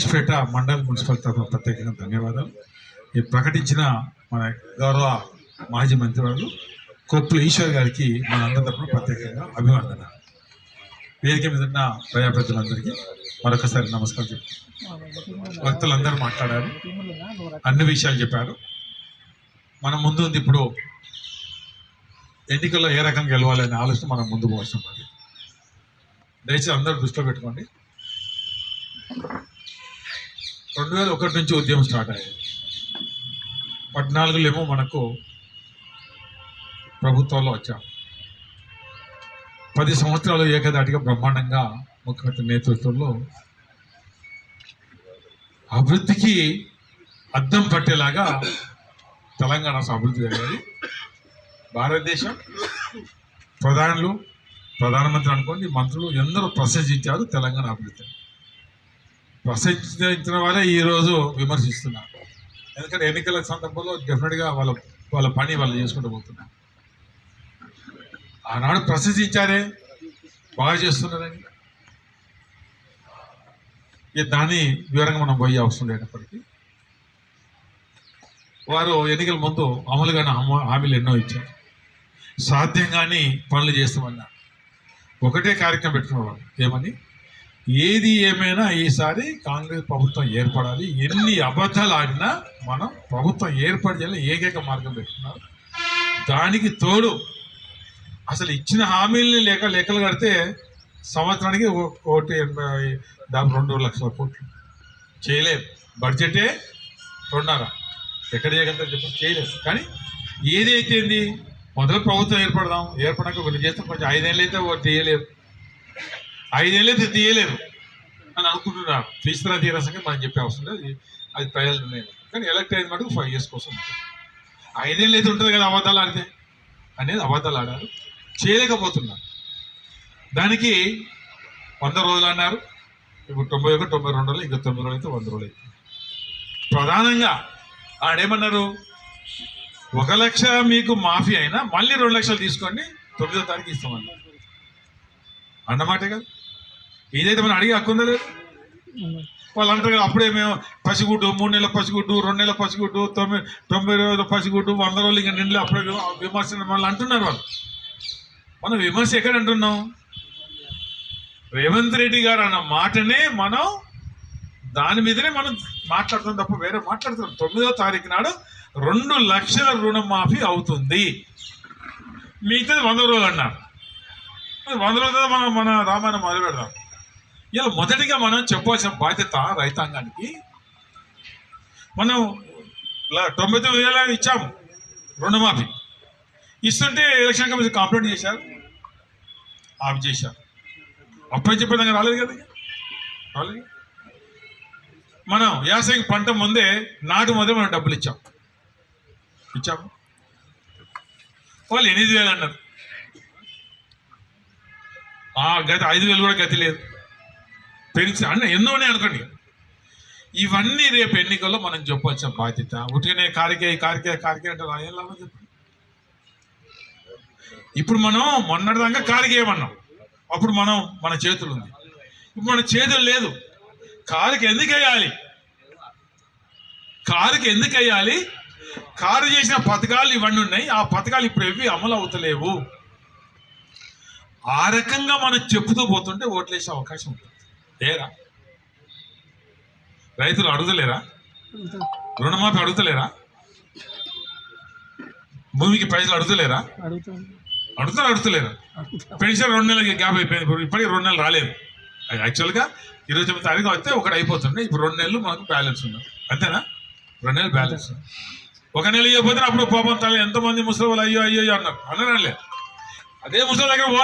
Lakshmipeta mandal municipal తరఫున ప్రత్యేకంగా ధన్యవాదాలు. ఈ ప్రకటించిన మన గౌరవ మాజీ మంత్రివారు కొప్పుల ఈశ్వర్ గారికి మన అందరి తరఫున ప్రత్యేకంగా అభివందన వేదిక మీద ఉన్న ప్రజాప్రతినిధులందరికీ మరొకసారి నమస్కారం చెప్పి భక్తులందరూ మాట్లాడారు. అన్ని విషయాలు చెప్పారు. మన ముందు ఉంది ఇప్పుడు ఎన్నికల్లో ఏ రకంగా గెలవాలనే ఆలోచన మనం ముందుకు వస్తున్నది దయచేసి అందరూ దృష్టిలో పెట్టుకోండి. రెండు వేల ఒకటి నుంచి ఉద్యమం స్టార్ట్ అయ్యాయి. పద్నాలుగులో ఏమో మనకు ప్రభుత్వంలో వచ్చాం. పది సంవత్సరాలు ఏకదాటిగా బ్రహ్మాండంగా ముఖ్యమంత్రి నేతృత్వంలో అభివృద్ధికి అద్దం పట్టేలాగా తెలంగాణ అభివృద్ధి జరిగింది. భారతదేశం ప్రధానులు ప్రధానమంత్రి అనుకోండి మంత్రులు ఎందరో ప్రశంసించారు తెలంగాణ అభివృద్ధి ప్రసంగించిన వారే ఈరోజు విమర్శిస్తున్నారు ఎందుకంటే ఎన్నికల సందర్భంలో డెఫినెట్గా వాళ్ళ వాళ్ళ పని వాళ్ళు చేసుకుంటూ పోతున్నారు ఆనాడు ప్రశంసించారే బాగా చేస్తున్నారని. ఇక దాన్ని వివరంగా మనం పోయే అవసరం లేనప్పటికీ వారు ఎన్నికల ముందు అమలుగానే హామీలు ఎన్నో ఇచ్చారు. సాధ్యంగాని పనులు చేస్తామన్నారు ఒకటే కార్యక్రమం పెట్టుకునేవారు ఏమని? ఏది ఏమైనా ఈసారి కాంగ్రెస్ ప్రభుత్వం ఏర్పడాలి. ఎన్ని అబద్ధాలు ఆడినా మనం ప్రభుత్వం ఏర్పాటు చేయాలి ఏకైక మార్గం పెట్టుకున్నారు దానికి తోడు అసలు ఇచ్చిన హామీలని లేక లెక్కలు కడితే సంవత్సరానికి ఓ- కోటి ఎనభై రెండు లక్షల కోట్లు. చేయలేరు బడ్జెటే రెండున్నర. ఎక్కడ చేయగలుగుతారు చెప్పి చేయలేదు కానీ ఏదైతేంది ఏంది? మొదలు ప్రభుత్వం ఏర్పడదాం. ఏర్పడక కొన్ని చేస్తే కొంచెం ఐదేళ్ళు అయితే ఒకటి తీయలేరు ఐదేళ్ళు తీయలేరు అని అనుకుంటున్నారు తీస్తున్నా తీరా సంగతి మనం చెప్పే అవసరం లేదు. అది- అది ప్రజల కానీ ఎలక్ట్ అయిన మటుకు ఫైవ్ ఇయర్స్ కోసం ఐదేళ్ళు అయితే ఉంటుంది కదా అబద్ధాలు ఆడితే? అనేది అబద్ధాలు ఆడారు చేయలేకపోతున్నారు. దానికి వంద రోజులు అన్నారు. ఇప్పుడు తొంభై ఒకటి తొంభై రెండు రోజులు ఇంకా తొమ్మిది రోజులు అయితే వంద రోజులు అయితే. ప్రధానంగా ఆడేమన్నారు? ఒక లక్ష మీకు మాఫీ అయినా మళ్ళీ రెండు లక్షలు తీసుకోండి తొమ్మిదో తారీఖు ఇస్తామన్నారు. అన్నమాటే కదా? ఇదైతే మనం అడిగి హక్కుందా లేదు వాళ్ళు అంటారు కదా అప్పుడే మేము పసిగుడ్డు మూడు నెలల పసిగుడ్డు రెండు నెలల పసిగుడ్డు తొమ్మిది తొంభై రోజుల పసిగుడ్డు వంద రోజులు ఇంకా నిండి అప్పుడే విమర్శ వాళ్ళు అంటున్నారు వాళ్ళు. మనం విమర్శ ఎక్కడ అంటున్నాం? రేవంత్ రెడ్డి గారు అన్న మాటనే మనం దాని మీదనే మనం మాట్లాడుతాం తప్ప వేరే మాట్లాడుతున్నాం. తొమ్మిదో తారీఖు నాడు రెండు లక్షల రుణమాఫీ అవుతుంది. మిగతాది వంద రోజులు అన్నారు. వంద రోజులు మనం మన రామాయణం మొదలు పెడదాం ఇలా మొదటిగా మనం చెప్పవలసిన బాధ్యత రైతాంగానికి. మనం ఇలా తొంభై తొమ్మిది వేల ఇచ్చాము రుణమాఫీ. ఇస్తుంటే ఎలక్షన్ కమిషన్ కంప్లైంట్ చేశారు ఆఫ్ చేశారు. అప్పుడే చెప్పేదాకా రాలేదు కదా రాలేదు మనం యాసంగి పంట ముందే నాటు ముందే మనం డబ్బులు ఇచ్చాం. ఇచ్చాము. వాళ్ళు ఎనిమిది వేలు అన్నారు. గత ఐదు వేలు కూడా గతి లేదు. పెంచి అన్న ఎన్నో ఉన్నాయి అనుకోండి ఇవన్నీ రేపు ఎన్నికల్లో మనం చెప్పవలసిన బాధ్యత? ఉట్టినే కారికే కారికే కారికే అంటే ఏం లాభం చెప్పండి. ఇప్పుడు మనం మొన్నటిదాకా కారికేయమన్నాం. అప్పుడు మనం మన చేతులు ఉంది. ఇప్పుడు మన చేతులు లేదు. కారుకి ఎందుకు వేయాలి? కారుకి ఎందుకు వేయాలి? కారు చేసిన పథకాలు ఇవన్నీ ఉన్నాయి. ఆ పథకాలు ఇప్పుడు ఏవి అమలు అవుతలేవు. ఆ రకంగా మనం చెప్పుతూ పోతుంటే ఓట్లేసే అవకాశం ఉంటుంది. లేరా? రైతులు అడుగుతలేరా? రుణమాఫీ అడుగుతలేరా? భూమికి పైసలు అడుగుతలేరా? అడుగుతాను అడుగుతారు అడుగుతలేరా. పెన్షన్ రెండు నెలలకి గ్యాప్ అయిపోయింది. ఇప్పటికీ ఇప్పటికి రెండు నెలలు రాలేదు. యాక్చువల్గా ఇరవై తొమ్మిది తారీఖు వస్తే ఒకటి అయిపోతుండే ఇప్పుడు రెండు నెలలు మనకు బ్యాలెన్స్ ఉంది. అంతేనా? రెండు నెలలు బ్యాలెన్స్ ఉంది. ఒక నెల ఇవ్వకపోతే అప్పుడు పాపం తల ఎంతమంది ముసలి వాళ్ళు అయ్యో అయ్యో అయ్యో అన్నారు. అన్నారా? లేదు అదే ముసలి దగ్గర